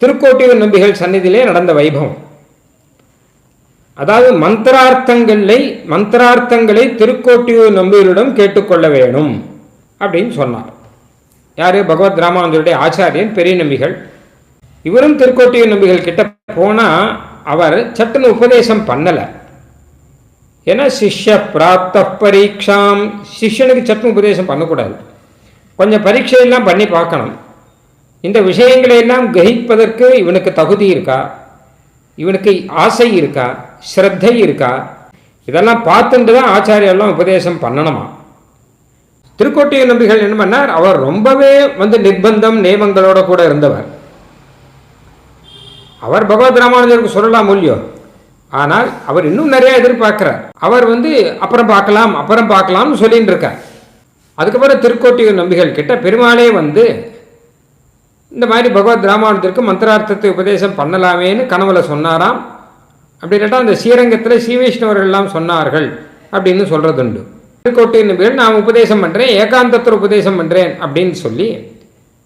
திருக்கோட்டியூர் நம்பிகள் சந்நிதியிலே நடந்த வைபவம். அதாவது மந்திரார்த்தங்களை மந்திரார்த்தங்களை திருக்கோட்டியூர் நம்பிகளிடம் கேட்டுக்கொள்ள வேணும் அப்படின்னு சொன்னார். யாரு? பகவத் ராமானந்தருடைய ஆச்சாரியன் பெரிய நம்பிகள். இவரும் திருக்கோட்டியூர் நம்பிகள் கிட்ட போனா அவர் சட்டுன்னு உபதேசம் பண்ணலை. ஏன்னா சிஷ்ய பிராப்த பரீட்சாம் சிஷ்யனுக்கு சட்டுன்னு உபதேசம் பண்ணக்கூடாது. கொஞ்சம் பரீட்சையெல்லாம் பண்ணி பார்க்கணும். இந்த விஷயங்களை எல்லாம் கிரகிப்பதற்கு இவனுக்கு தகுதி இருக்கா? இவனுக்கு ஆசை இருக்கா? ஸ்ரத்தை இருக்கா? இதெல்லாம் பார்த்துட்டு தான் ஆச்சாரியெல்லாம் உபதேசம் பண்ணணுமா? திருக்கோட்டிய நம்பிகள் என்ன பண்ணார்? அவர் ரொம்பவே வந்து நிர்பந்தம் நியமங்களோட கூட இருந்தவர். அவர் பகவத் ராமானுஜருக்கு சொல்லலாம் மூலியம் ஆனால் அவர் இன்னும் நிறையா எதிர்பார்க்கிறார். அவர் வந்து அப்புறம் பார்க்கலாம் அப்புறம் பார்க்கலாம்னு சொல்லிட்டு இருக்கார் அதுக்கப்புறம் திருக்கோட்டியூர் நம்பிகள் கிட்ட பெருமாளே வந்து இந்த மாதிரி பகவத் ராமானுஜருக்கு மந்திரார்த்தத்தை உபதேசம் பண்ணலாமேன்னு கனவுல சொன்னாராம். அப்படி இல்லாட்டா அந்த ஸ்ரீரங்கத்தில் ஸ்ரீவைஷ்ணவர்கள் எல்லாம் சொன்னார்கள் அப்படின்னு சொல்கிறதுண்டு திருக்கோட்டையின் பேர் நான் உபதேசம் பண்ணுறேன் ஏகாந்தத்தில் உபதேசம் பண்ணுறேன் அப்படின்னு சொல்லி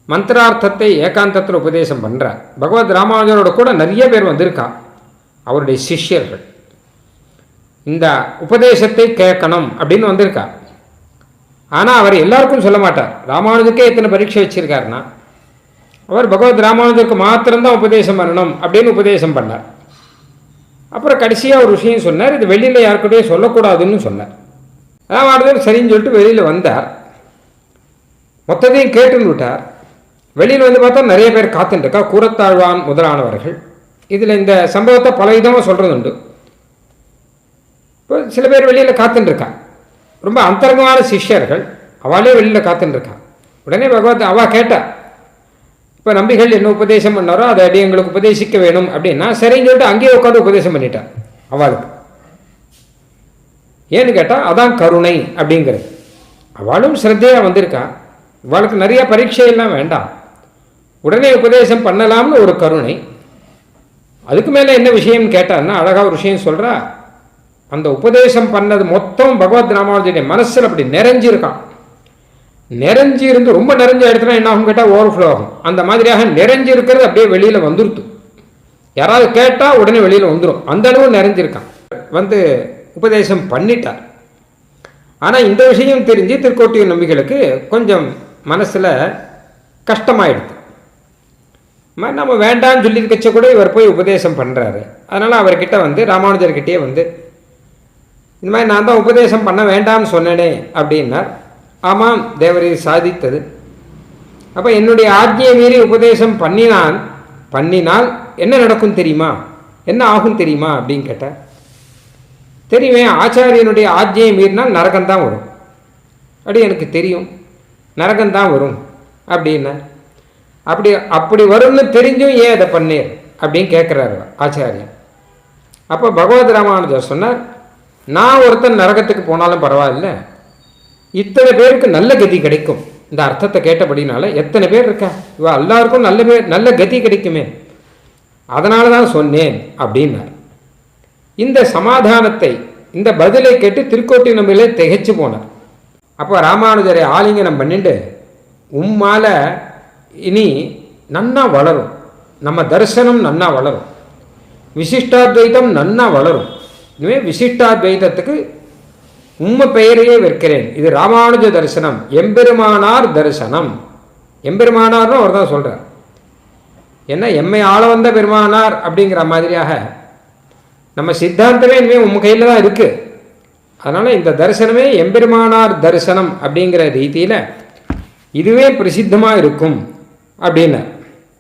மந்திரார்த்தத்தை ஏகாந்தத்தில் உபதேசம் பண்ணுறார் பகவத் ராமானுஜரோட கூட நிறைய பேர் வந்திருக்கா? அவருடைய சிஷ்யர்கள். இந்த உபதேசத்தை கேட்கணும் அப்படின்னு வந்திருக்கா? ஆனால் அவர் எல்லாருக்கும் சொல்ல மாட்டார். ராமானுஜருக்கே எத்தனை பரீட்சை வச்சுருக்காருன்னா? அவர் பகவத் ராமானுஜருக்கு மாத்திரம்தான் உபதேசம் பண்ணணும் அப்படின்னு உபதேசம் பண்ணார். அப்புறம் கடைசியாக ஒரு விஷயம் சொன்னார் இது வெளியில் யாருக்கிட்டையும் சொல்லக்கூடாதுன்னு சொன்னார். ராமானுஜர் சரின்னு சொல்லிட்டு வெளியில் வந்தார். மொத்தத்தையும் கேட்டுன்னு விட்டார். வெளியில் வந்து பார்த்தா நிறைய பேர் காத்துட்டுருக்கா கூரத்தாழ்வான் முதலானவர்கள். இதில் இந்த சம்பவத்தை பல விதமாக சொல்கிறது உண்டு இப்போ சில பேர் வெளியில் காத்துட்டுருக்கா ரொம்ப அந்தரங்கமான சிஷ்யர்கள் அவளே வெளியில் காத்துட்டுருக்கா உடனே பகவத் அவள் கேட்டாள் இப்போ நம்பிகள் என்ன உபதேசம் பண்ணாரோ அதை அடி எங்களுக்கு உபதேசிக்க வேணும் அப்படின்னா சரின்னு சொல்லிட்டு அங்கேயே உட்காந்து உபதேசம் பண்ணிட்டான் அவளுக்கு. ஏன்னு கேட்டால் அதான் கருணை அப்படிங்கிறது. அவளும் ஸ்ரத்தையாக வந்திருக்கா? இவளுக்கு நிறைய பரீட்சையெல்லாம் வேண்டாம். உடனே உபதேசம் பண்ணலாம்னு ஒரு கருணை. அதுக்கு மேலே என்ன விஷயம்னு கேட்டான்னா அழகாக ஒரு விஷயம் சொல்கிறா அந்த உபதேசம் பண்ணது மொத்தம் பகவத் ராமானுஜனுடைய மனசில் அப்படி நிறைஞ்சிருக்கான். நிறைஞ்சி இருந்து ரொம்ப நிறைஞ்ச இடத்துல என்ன ஆகும் கேட்டால் ஓவர்ஃப்ளோ ஆகும். அந்த மாதிரியாக நிறைஞ்சி இருக்கிறது அப்படியே வெளியில் வந்துருத்து. யாராவது கேட்டால் உடனே வெளியில் வந்துடும் அந்த அளவு நிறைஞ்சிருக்கான். வந்து உபதேசம் பண்ணிட்டார். ஆனால் இந்த விஷயம் தெரிஞ்சு திருக்கோட்டியூர் நம்பிகளுக்கு கொஞ்சம் மனசில் கஷ்டமாயிடுது மாதிரி நம்ம வேண்டாம்னு சொல்லியிருக்கச்ச கூட இவர் போய் உபதேசம் பண்ணுறாரு அதனால் அவர்கிட்ட வந்து ராமானுஜர்கிட்டயே வந்து இந்த மாதிரி நான் தான் உபதேசம் பண்ண வேண்டாம்னு சொன்னேனே அப்படின்னார். ஆமாம் தேவரை சாதித்தது. அப்போ என்னுடைய ஆஜ்ஞையை மீறி உபதேசம் பண்ணினான் பண்ணினால் என்ன நடக்கும் தெரியுமா? என்ன ஆகும் தெரியுமா? அப்படின்னு கேட்டால் தெரியுமே ஆச்சாரியனுடைய ஆஜ்ஞையை மீறினால் நரகம்தான் வரும். அப்படி எனக்கு தெரியும். நரகம்தான் வரும். அப்படின்னா அப்படி அப்படி வரும்னு தெரிஞ்சும் ஏன் அதை பண்ணீர்? அப்படின்னு கேட்குறாரு ஆச்சாரியன். அப்போ பகவத் ராமானுஜர் சொன்னார் நான் ஒருத்தன் நரகத்துக்கு போனாலும் பரவாயில்ல. இத்தனை பேருக்கு நல்ல கதி கிடைக்கும். இந்த அர்த்தத்தை கேட்டபடினால எத்தனை பேர் இருக்கா? இவள் எல்லாருக்கும் நல்ல பேர் நல்ல கதி கிடைக்குமே. அதனால தான் சொன்னேன் அப்படின்னார். இந்த சமாதானத்தை இந்த பதிலை கேட்டு திருக்கோட்டி நம்பிலே திகைச்சு போனார். அப்போ ராமானுஜரை ஆலிங்கனம் பண்ணிட்டு உம்மால இனி நன்னா வளரும். நம்ம தரிசனம் நன்னா வளரும். விசிஷ்டாத்வைதம் நன்னா வளரும். இனிமே விசிஷ்டாத்வைதத்துக்கு உம்ம பெயரையே விற்கிறேன் இது ராமானுஜ தரிசனம். எம்பெருமானார் தரிசனம். எம்பெருமானார்னு அவர் தான் சொல்கிறார் என்ன எம்மை ஆள வந்த பெருமானார் அப்படிங்கிற மாதிரியாக நம்ம சித்தாந்தமே இனிமேல் உங்கள் கையில் தான் இருக்குது அதனால் இந்த தரிசனமே எம்பெருமானார் தரிசனம் அப்படிங்கிற ரீதியில் இதுவே பிரசித்தமாக இருக்கும் அப்படின்னு